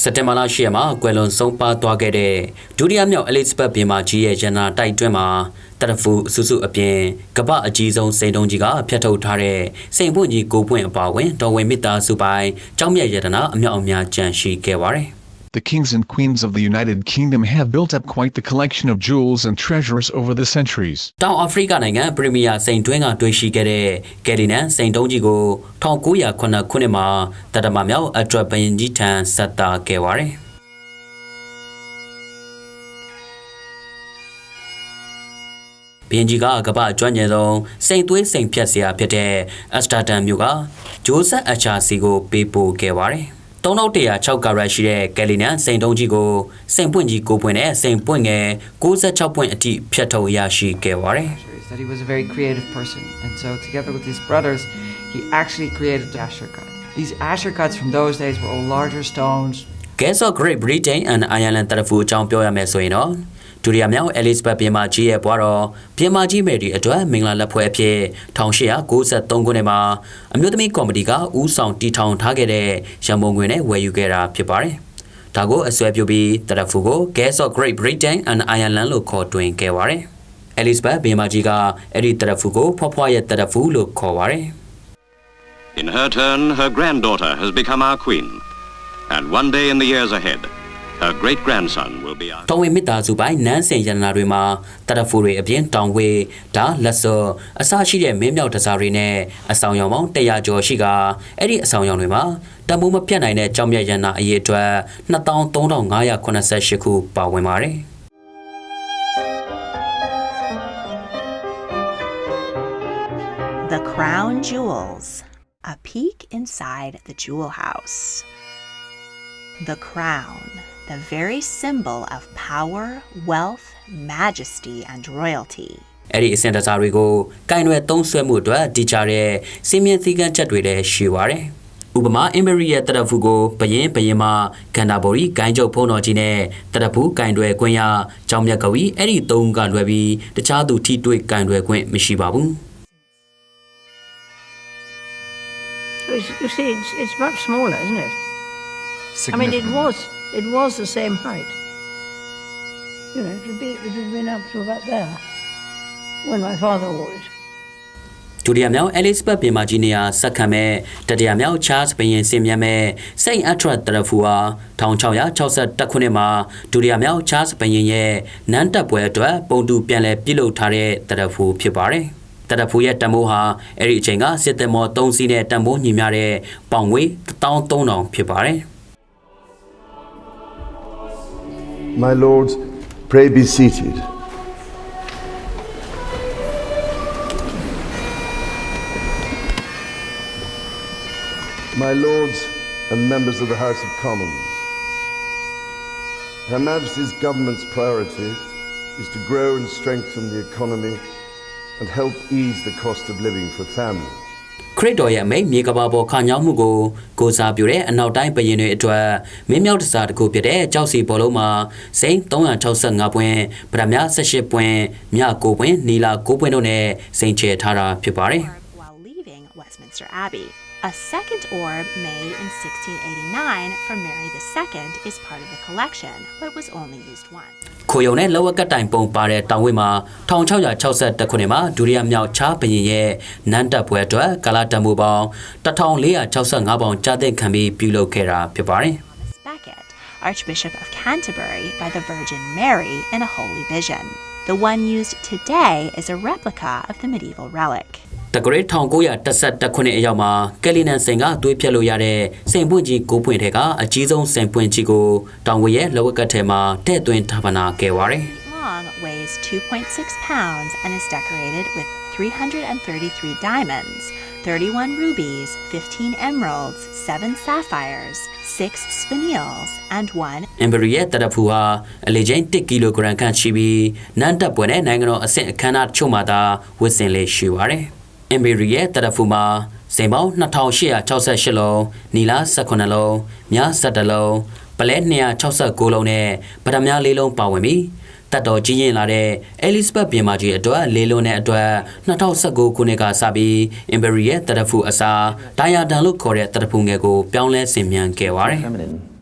စက်တင်ဘာလ10ရက်မှာကွယ်လွန်ဆုံးပါသွားခဲ့တဲ့ဒုတိယမြောက်အလစ်ဇဘတ်ဘင်မာကြီးရဲ့ရန်နာတိုက်တွင်းမှာတရဖူအစုစုအပြင်ကပ္ပအကြီးဆုံးစိန်တုံးကြီးကဖျက်ထုတ်ထားတဲ့စိန်ပွင့်ကြီးကိုပွင့်အပါဝင်တော်ဝင်မိသားစုပိုင်းကြောင်းမြတ်ရတနာအမြောက်အများကြန့်ရှိခဲ့ပါတယ် The kings and queens of the United Kingdom have built up quite the collection of jewels and treasures over the centuries. တောင်အာဖရိကနိုင်ငံပရီးမီးယားစိန်တွင်းကတွေ့ရှိခဲ့တဲ့ကယ်လီနန်စိန်တုံးကြီးကို1909ခုနှစ်မှာတတမမြောက်အထက်ဘရင်ကြီးထံဆက်တာခဲ့ပါတယ်ဘင်းကြီးကကမ္ဘာအကျွမ်းကျင်ဆုံးစိန်သွေးစိန်ဖြတ်စရာဖြစ်တဲ့အက်စတာတန်မြို့ကဂျိုးဆက်အချာစီကိုပေးပို့ခဲ့ပါတယ် 3106ကာရက်ရှိတဲ့ကယ်လီနန်စိန်တုံးကြီးကိုစိန်ပွင့်ကြီးကိုပွင့်နဲ့စိန်ပွင့်ငယ်66ပွင့်အထိဖြတ်ထုတ်ရရှိခဲ့ပါတယ် is that he was a very creative person. And so, together with his brothers, he actually created the Asher cut. These Asher cuts from those days were all larger stones. Guess of Great Britain and Ireland တရဖူအကြောင်းပြောရမယ်ဆိုရင်တော့ ဒုတိယမြောက် Elizabeth ပြင်မကြီးရဲ့ဘွားတော်ပြင်မကြီးမယ်ဒီအတွက်မင်္ဂလာလက်ဖွဲ့အဖြစ်1893ခုနှစ်မှာအမျိုးသမီးကော်မတီကဦးဆောင်တီထောင်ထားခဲ့တဲ့ရန်ပုံငွေနဲ့ဝယ်ယူခဲ့တာဖြစ်ပါတယ်။ဒါကိုအစွဲပြုပြီးတရဖူကို Guess of Great Britain and Ireland လို့ခေါ်တွင်ခဲ့ပါတယ်။ Elizabeth ပြင်မကြီးကအဲ့ဒီတရဖူကိုဖွားဖွားရဲ့တရဖူလို့ခေါ်ပါတယ်။ In her turn, her granddaughter has become our queen. And one day in the years ahead, her great grandson will be our. တော်ဝင်မိသားစုပိုင်းနန်းစင်ရတနာတွေမှာတရဖူတွေအပြင်တောင်ဝေးဒါလက်စောအစရှိတဲ့မင်းမြောက်တစားတွေနဲ့အဆောင်ရောင်ပေါင်း100ကျော်ရှိကအဲ့ဒီအဆောင်ရောင်တွေမှာတမိုးမပြတ်နိုင်တဲ့ကြောင်မြတ်ရတနာအရေးအတွက်23,588ခုပါဝင်ပါတယ် The Crown Jewels, a peek inside the jewel house. The crown, the very symbol of power, wealth, majesty, and royalty. အဲ့ဒီအစင်တစားတွေကိုကင်ရွယ်သုံးဆွဲမှုအတွက်တည်ကြတဲ့စီမင်းစည်းကမ်းချက်တွေလည်းရှိပါတယ်ဥပမာအင်ဘရီရဲ့တရဖူကိုဘရင်ဘရင်မဂန္ဓာဘော်ရီဂိုင်းကျုပ်ဖုံးတော်ကြီးနဲ့တရဖူဂိုင်တွယ်ခွင့်ရကြောင်မြတ်ကဝီအဲ့ဒီသုံးကလွယ်ပြီးတခြားသူထိတွေ့ဂိုင်တွယ်ခွင့်မရှိပါဘူး It's, you see, it's, it's much smaller, isn't it? I mean, it was it was the same height. You know, it would be it would have been up to about there when my father wore it. ဒုတိယမြောက်အဲလစ်ဘတ်ပြင်မာကြီးနေရာစက္ကန့်မဲ့တတိယမြောက်ချားစ်ဘရင်စင်မြတ်မဲ့စိတ်အထရက်တရဖူဟာ1662ခုနှစ်မှာဒုတိယမြောက်ချားစ်ဘရင်ရဲ့နန်းတက်ပွဲအတွက်ပုံတူပြန်လည်ပြုလုပ်ထားတဲ့တရဖူဖြစ်ပါတယ်တရဖူရဲ့တမိုးဟာအဲ့ဒီအချိန်ကစစ်သည်မော်3စီးနဲ့တမိုးညီမျှတဲ့ပေါင်ငွေ13000ဖြစ်ပါတယ် My lords, pray be seated. My lords and members of the House of Commons, Her Majesty's government's priority is to grow and strengthen the economy and help ease the cost of living for families. ခရစ်တော်ရဲ့အမိန့်မြေကဘာပေါ်ခါညောင်းမှုကိုကိုစားပြုတဲ့အနောက်တိုင်းဘရင်တွေအတွက်မင်းမြောက်တစားတစ်ခုဖြစ်တဲ့ကြောက်စီဘောလုံးမှာစိန်365ပွင့်ဗရမ18ပွင့်မြ9ပွင့်နီလာ9ပွင့်တို့နဲ့စိန်ချေထားတာဖြစ်ပါတယ် While leaving Westminster Abbey, a second orb made in 1689 for Mary II is part of the collection, but was only used once. ခိုယုံနဲ့လောဝကတ်တိုင်ပုံပါတဲ့တောင်ဝင်းမှာ1662ခုနှစ်မှာဒုတိယမြောက်ချားဘရင်ရဲ့နန်းတက်ပွဲအတွက်ကာလာတန်မိုးပေါင်း1465ပေါင်ကြားသိမ်းခံပြီးပြုလုပ်ခဲ့တာဖြစ်ပါတယ် Thomas Becket, Archbishop of Canterbury by the Virgin Mary in a holy vision. The one used today is a replica of the medieval relic. တဂရိတ်1911ခုနှစ်အရောက်မှာကယ်လီနန်စိန်ကသွေးဖြတ်လို့ရတဲ့စိန်ပွင့်ကြီးကိုပွင့်ထဲကအကြီးဆုံးစိန်ပွင့်ကြီးကိုတောင်ဝရဲ့လောဝကတ်ထဲမှာထည့်သွင်းထားပနာခဲ့ပါတယ် Long weighs 2.6 pounds and is decorated with 333 diamonds, 31 rubies, 15 emeralds, 7 sapphires, 6 spinels, and 1အင်ဘရီရဲ့တရဖူဟာအလေချင်း1ကီလိုဂရမ်ခန့်ရှိပြီးနန်းတက်ပွဲနဲ့နိုင်ငံတော်အဆင့်အခမ်းအနားချို့မှာသာဝတ်ဆင်လေးရှိပါတယ်။ အင်ဘရီရဲ့တရဖူမှာစိန်ပေါင်း2868လုံး၊နီလာ18လုံး၊မြ17လုံး၊ပလဲ269လုံးနဲ့ဗဒမြ၄လုံးပါဝင်ပြီးတတ်တော်ကြီးရင်လာတဲ့အဲလစ်ဘတ်ပြင်မာကြီးအတွက်လေးလုံးနဲ့အတွက်2019ခုနှစ်ကစပြီးအင်ဘရီရဲ့တရဖူအစားဒိုင်ယာဒန်လို့ခေါ်တဲ့တရဖူငယ်ကိုပြောင်းလဲဆင်မြန်ခဲ့ပါတယ်။ feminine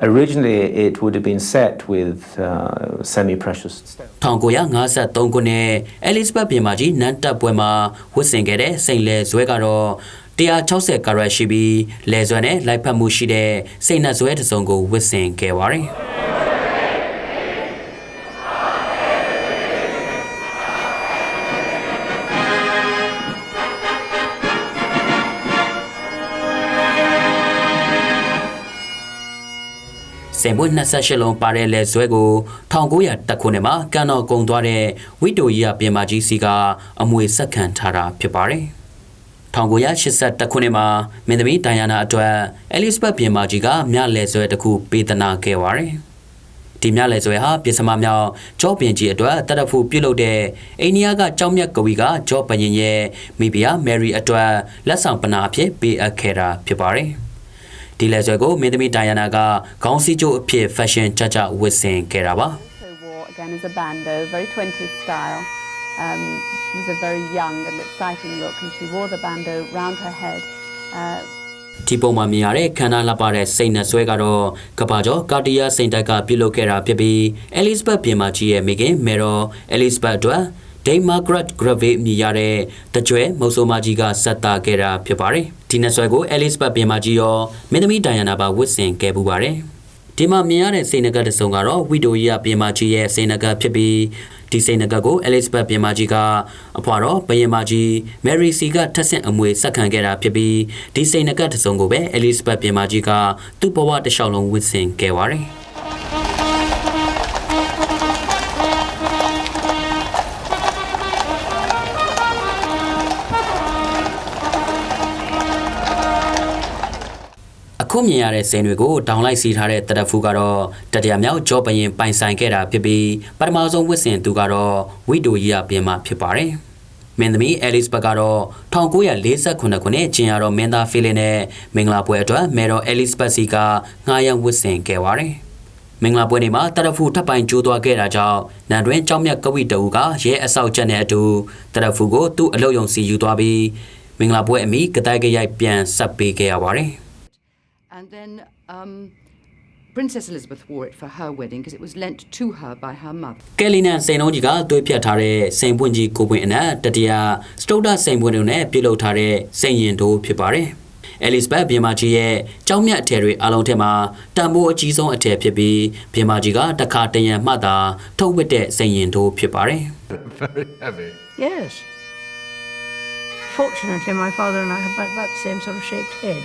Originally, it would have been set with uh, semi-precious stones. 1953ခုနှစ်အဲလစ်ဇဘတ်ပြင်မကြီးနန်းတက်ပွဲမှာဝတ်ဆင်ခဲ့တဲ့စိန်လဲဇွဲကတော့160ကာရက်ရှိပြီးလဲဇွဲနဲ့လိုက်ဖက်မှုရှိတဲ့စိန်နှက်ဇွဲတစ်စုံကိုဝတ်ဆင်ခဲ့ပါတယ်။ စင်ပွင့်28လုံးပါတဲ့လဲဇွဲကို1900တက်ခုနှစ်မှာကန်တော်ကုံသွားတဲ့ဝိတိုရီယာပြင်မာကြီးစီကအမွေဆက်ခံထားတာဖြစ်ပါတယ်။1980တက်ခုနှစ်မှာမင်းသမီးဒိုင်ယာနာအတွက်အဲလစ်ဘတ်ပြင်မာကြီးကမြလဲဇွဲတစ်ခုပေးသနာခဲ့ပါတယ်။ဒီမြလဲဇွဲဟာပြစ်စမမြောက်ကြောပင်ကြီးအတွက်တရဖူပြုတ်လုပ်တဲ့အိန္ဒိယကကြောင်မြတ်ကဝီကကြောပရင်ရဲ့မိဖုရားမယ်ရီအတွက်လက်ဆောင်ပနာအဖြစ်ပေးအပ်ခဲ့တာဖြစ်ပါတယ်။ ဒီလဲဆွဲကိုမင်းသမီးဒိုင်ယာနာကခေါင်းစည်းကျိုးအဖြစ် fashion ကြကြဝတ်ဆင်ခဲ့တာပါ also wore again as a bandeau, very 20th style. Um, it was a very young and exciting look, and she wore the bandeau round her head. Uh, ဒီပုံမှာမြင်ရတဲ့ခန္ဓာလှပတဲ့စိတ်နဲ့ဆွဲကတော့ကဘာကျော်ကာတီယာစိန်တက်ကပြုလုပ်ခဲ့တာဖြစ်ပြီးအဲလစ်ဘတ်ပြင်မာကြီးရဲ့မိခင်မေရောအဲလစ်ဘတ်အတွက် ဒိန်မာဂရက်ဂရဗေမြည်ရတဲ့တကြွဲမုတ်ဆိုးမကြီးကဆက်တာခဲ့တာဖြစ်ပါတယ်ဒီနဲ့ဆွဲကိုအဲလစ်ဘတ်ပြင်မာကြီးရောမင်းသမီးဒိုင်ယာနာပါဝတ်ဆင်ခဲ့ပူပါတယ်ဒီမှာမြင်ရတဲ့စိန်နကတ်တစ်စုံကတော့ဝီတိုရီယာပြင်မာကြီးရဲ့စိန်နကတ်ဖြစ်ပြီးဒီစိန်နကတ်ကိုအဲလစ်ဘတ်ပြင်မာကြီးကအဖွာတော့ဘယင်မာကြီးမယ်ရီစီကထက်ဆင့်အမွေဆက်ခံခဲ့တာဖြစ်ပြီးဒီစိန်နကတ်တစ်စုံကိုပဲအဲလစ်ဘတ်ပြင်မာကြီးကသူ့ဘဝတစ်လျှောက်လုံးဝတ်ဆင်ခဲ့ပါတယ် အခုမြင်ရတဲ့စိန်တွေကိုဒေါင်လိုက်စီထားတဲ့တရဖူကတော့တတရမြောက်ကြောပရင်ပိုင်ဆိုင်ခဲ့တာဖြစ်ပြီးပထမဆုံးဝစ်စင်သူကတော့ဝီတိုရီယာပြင်မှာဖြစ်ပါတယ်။မင်းသမီးအဲလစ်ဘတ်ကတော့1948ခုနှစ်ကျင်ရတော့မင်းသားဖီလင်နဲ့မင်္ဂလာပွဲအတွက်မေတော်အဲလစ်ဘတ်စီကငှားရမ်းဝစ်စင်ခဲ့ပါတယ်။မင်္ဂလာပွဲနေ့မှာတရဖူထပ်ပိုင်ကျိုးသွားခဲ့တာကြောင့်နန်တွင်ကြောင်းမြတ်ကဝိတူကရဲအဆောက်ချက်နဲ့အတူတရဖူကိုသူ့အလုတ်ယုံစီယူသွားပြီးမင်္ဂလာပွဲအမိကတိုက်ကြရိုက်ပြန်ဆက်ပေးခဲ့ရပါတယ်။ And then um, Princess Elizabeth wore it for her wedding because it was lent to her by her mother. ကယ်လီနန်စိန်လုံးကြီးကသွေးဖြတ်ထားတဲ့စိန်ပွင့်ကြီးကိုပွင့်အနက်တတိယစတုဒ္ဒစိန်ပွင့်တို့နဲ့ပြုလုပ်ထားတဲ့စိန်ရင်တို့ဖြစ်ပါတယ်။အဲလစ်ဘတ်ဘီမာကြီးရဲ့ကြောင်းမြတ်အထည်တွေအလုံးထဲမှာတန်ဖိုးအကြီးဆုံးအထည်ဖြစ်ပြီးဘီမာကြီးကတခါတရံမှတ်တာထုတ်ဝတ်တဲ့စိန်ရင်တို့ဖြစ်ပါတယ် Very heavy. Yes. Fortunately, my father and I have about, about the same sort of shaped head.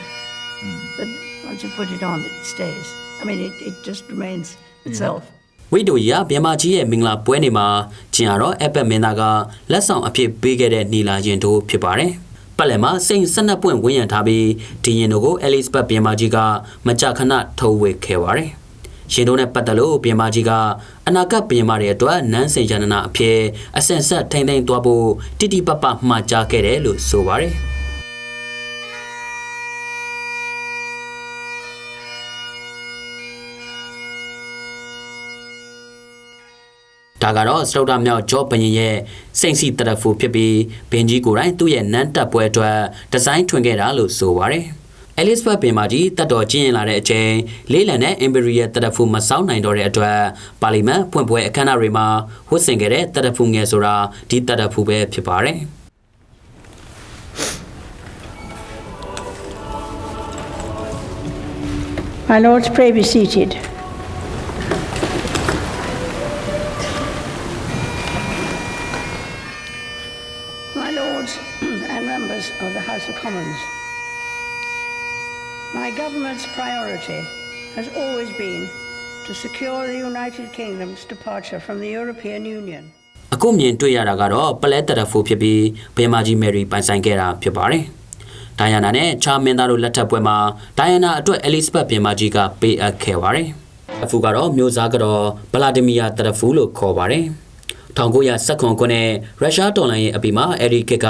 But once you put it on, it stays. I mean, it, it just remains itself. ။ဝိတိုကြီးကဘီမာကြီးရဲ့မင်္ဂလာပွဲနေမှာကျင်ရတော့အပက်မင်းသားကလက်ဆောင်အဖြစ်ပေးခဲ့တဲ့နီလာရင်တို့ဖြစ်ပါတယ်။ပတ်လည်မှာစိန်ဆက်နှစ်ပွင့်ဝင်းရံထားပြီးဒီရင်တို့ကိုအဲလစ်ဘတ်ဘီမာကြီးကမကြခဏထုတ်ဝေခဲ့ပါတယ်။ရှင်တို့နဲ့ပတ်သက်လို့ပြင်မာကြီးကအနာဂတ်ပြင်မာတွေအတွက်နန်းစင်ရဏနာအဖြစ်အစင်ဆက်ထိမ့်သိမ့်သွားဖို့တိတိပပမှားကြားခဲ့တယ်လို့ဆိုပါတယ် ဒါကတော့စတုဒ္ဓမြောက်ဂျော့ဘရင်ရဲ့စိန်စီတရဖူဖြစ်ပြီးဘင်ကြီးကိုယ်တိုင်သူ့ရဲ့နန်းတက်ပွဲအတွက်ဒီဇိုင်းထွင်ခဲ့တာလို့ဆိုပါတယ်။အဲလစ်ဘတ်ပင်မာကြီးတတ်တော်ကျင်းရင်လာတဲ့အချိန်လေးလံနဲ့အင်ပရီရဲ့တရဖူမဆောင်နိုင်တော့တဲ့အတွက်ပါလီမန်ဖွင့်ပွဲအခမ်းအနားတွေမှာဝတ်ဆင်ခဲ့တဲ့တရဖူငယ်ဆိုတာဒီတရဖူပဲဖြစ်ပါတယ် My lords, pray be seated. Lords and members of the House of Commons, my government's priority has always been to secure the United Kingdom's departure from the European Union. အခုမြင်တွေ့ရတာကတော့ပလဲတရဖူဖြစ်ပြီးဘင်မာကြီးမယ်ရီပိုင်ဆိုင်ခဲ့တာဖြစ်ပါတယ်။ဒိုင်ယာနာနဲ့ချာမင်းသားတို့လက်ထပ်ပွဲမှာဒိုင်ယာနာအတွက်အဲလစ်ဘတ်ဘင်မာကြီးကပေးအပ်ခဲ့ပါတယ်။အဖူကတော့မျိုးစားကတော့ဗလာဒီမီယာတရဖူလို့ခေါ်ပါတယ်။ 1919ခုနှစ်ရုရှားတော်လှန်ရေးအပြီးမှာအရီကစ်က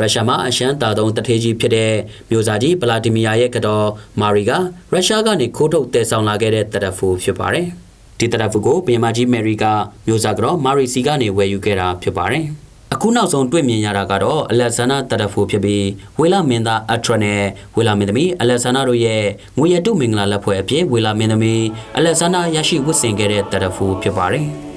ရုရှားမှာအရှမ်းတာသုံးတထေးကြီးဖြစ်တဲ့မျိုးစားကြီးဗလာဒီမီယာရဲ့ကတော့မာရီကရုရှားကနေခိုးထုတ်တည်ဆောင်လာခဲ့တဲ့တရဖူဖြစ်ပါတယ်။ဒီတရဖူကိုဘင်မာကြီးမယ်ရီကမျိုးစားကတော့မာရီစီကနေဝယ်ယူခဲ့တာဖြစ်ပါတယ်။အခုအခုနောက်ဆုံးတွေ့မြင်ရတာကတော့အလက်ဇန္ဒာတရဖိုဖြစ်ပြီးဝေလာမင်းသားအထရနဲ့ဝေလာမင်းသမီးအလက်ဇန္ဒာတို့ရဲ့ငွေရတုမင်္ဂလာလက်ဖွဲ့အဖြစ်ဝေလာမင်းသမီးအလက်ဇန္ဒာရရှိဝတ်ဆင်ခဲ့တဲ့တရဖိုဖြစ်ပါတယ်။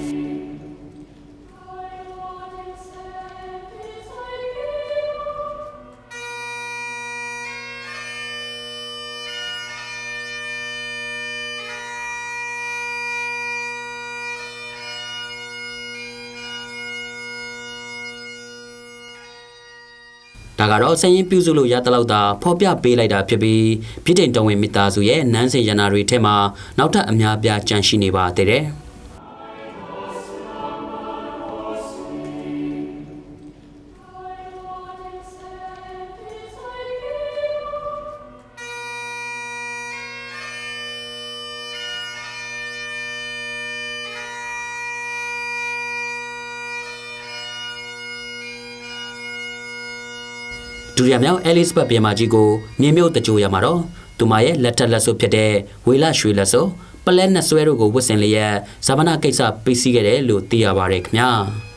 ဒါကတော့စရင်ပြုစုလို့ရတဲ့လောက်သာဖော်ပြပေးလိုက်တာဖြစ်ပြီးပြည်တိုင်တော်ဝင်မိသားစုရဲ့နန်းစင်ရနာတွေထဲမှာနောက်ထပ်အများအပြားကြန့်ရှိနေပါသေးတယ်။ ဒူရီယာမြောင်အဲလစ်ဘတ်ပြင်မာကြီးကိုမြေမြုပ်တကြိုရမှာတော့သူမရဲ့လက်ထက်လက်ဆုပ်ဖြစ်တဲ့ဝေလရွှေလက်ဆုပ်ပလဲနဲ့ဆွဲတို့ကိုဝတ်ဆင်လျက်ဇာမနာကိစ္စပိတ်စည်းခဲ့တယ်လို့သိရပါတယ်ခင်ဗျာ။